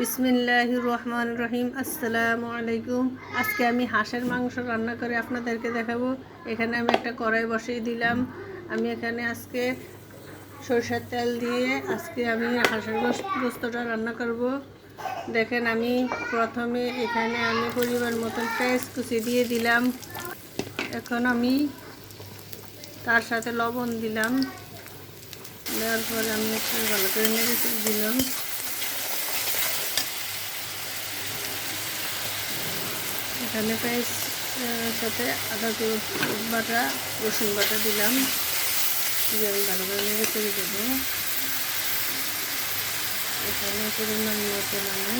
বিসমিল্লাহ রহমান রহিম আসসালামু আলাইকুম আজকে আমি হাঁসের মাংস রান্না করে আপনাদেরকে দেখাবো। এখানে আমি একটা কড়াই বসিয়ে দিলাম। আমি এখানে আজকে সরষের তেল দিয়ে আজকে আমি হাঁসের গোস- গোস্তটা রান্না করব। দেখেন আমি প্রথমে এখানে আমি পরিমাণ মতন পেঁয়াজ কুচি দিয়ে দিলাম। এখন আমি তার সাথে লবণ দিলাম। দেওয়ার পরে আমি একটু ভালো করে নেড়ে দিলাম। এখানে প্রায় সাথে আদা বাটা, রসুন বাটা দিলাম। দিয়ে আমি ভালো করে নেড়ে চেড়ে দেবো। এখানে পরিমাণ মতন আমি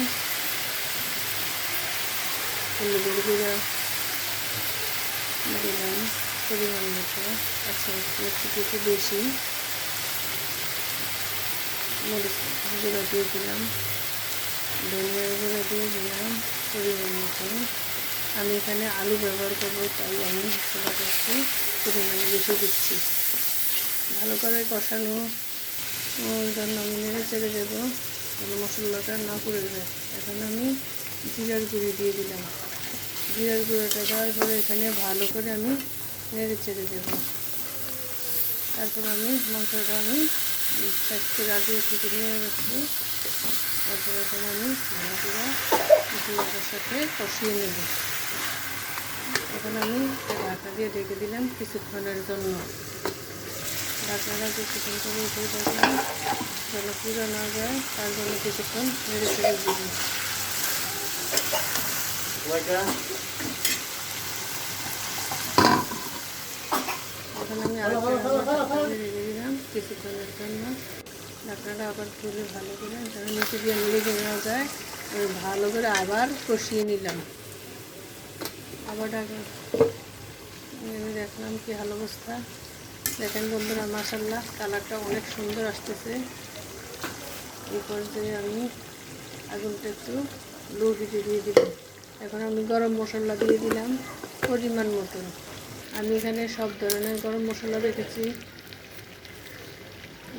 হলুদের গুঁড়া দিলাম, পরিমাণ মতো। এক চামচ একটু বেশি। মরিচ গুঁড়া দিয়ে দিলাম। ধনিয়ার গুঁড়া দিয়ে দিলাম, পরিমাণ মতন আমি এখানে আলু ব্যবহার করব, তাই আমি মশলাটা একটু পরিমাণে বেশি দিচ্ছি। ভালো করে কষানো জন্য আমি নেড়ে চেড়ে দেবো, যেন মশলাটা না পুড়ে যায়। এখন আমি জিরার গুঁড়ি দিয়ে দিলাম। জিরার গুঁড়োটা দেওয়ার পরে এখানে ভালো করে আমি নেড়ে ছেড়ে দেবো। তারপর আমি মাংসটা আমি সাইড করে আগে থেকে নিয়ে রাখছি তারপরে এখানে আমি ভালো করে মশলাটার সাথে কষিয়ে নেব। এখন আমি ঢাকা দিয়ে ঢেকে দিলাম কিছুক্ষণের জন্য। ঢাকনাটা কিছুক্ষণ করে উঠে দেখলাম যেন পুরো না যায় তার জন্য কিছুক্ষণ নেড়ে চেড়ে দিব এখন আমি রেখে দিলাম কিছুক্ষণের জন্য। ঢাকনাটা আবার খুলে ভালো করে যেন নিচে দিয়ে লেগে না যায় ভালো করে আবার কষিয়ে নিলাম। আবার ঢাকা আমি দেখলাম কি ভালো অবস্থা। দেখেন বন্ধুরা মাসাল্লাহ কালারটা অনেক সুন্দর আসতেছে। এই পর্যায়ে আমি আগুনটা একটু লো হিটে দিয়ে দিলাম। এখন আমি গরম মশলা দিয়ে দিলাম পরিমাণ মতন। আমি এখানে সব ধরনের গরম মশলা রেখেছি।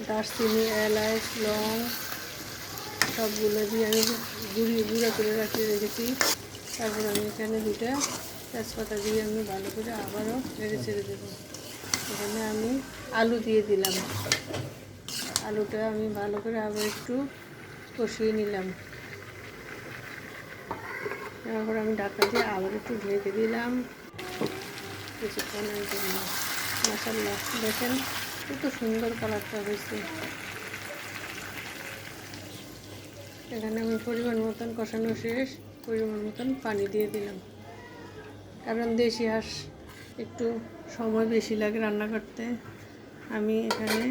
দারচিনি, এলাচ, লং, সবগুলো দিয়ে আমি গুঁড়িয়ে গুঁড়া করে রাখিয়ে রেখেছি। তারপর আমি এখানে দুটা তেজপাতা দিয়ে আমি ভালো করে আবারও নেড়ে ছেড়ে দেবো। এখানে আমি আলু দিয়ে দিলাম। আলুটা আমি ভালো করে আবার একটু কষিয়ে নিলাম। তারপর আমি ঢাকা দিয়ে আবার একটু ঢেকে দিলাম। কিছুক্ষণের জন্য মশাল্লা দেখেন কত সুন্দর কালারটা হয়েছে। এখানে আমি পরিমাণ মতন কষানো শেষ, পরিমাণ মতন পানি দিয়ে দিলাম। কারণ দেশি হাঁস একটু সময় বেশি লাগে রান্না করতে। আমি এখানে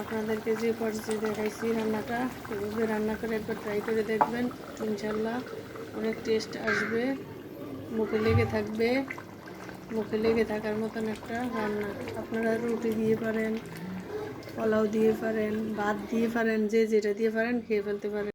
আপনাদেরকে যে পর্যায়ে দেখাইছি রান্নাটা, এভাবে রান্না করে একবার ট্রাই করে দেখবেন, ইনশাল্লাহ অনেক টেস্ট আসবে, মুখে লেগে থাকবে, মুখে লেগে থাকার মতন একটা রান্না। আপনারা রুটি দিয়ে পারেন, পোলাও দিয়ে পারেন, ভাত দিয়ে পারেন, যে যেটা দিয়ে পারেন খেয়ে ফেলতে পারেন।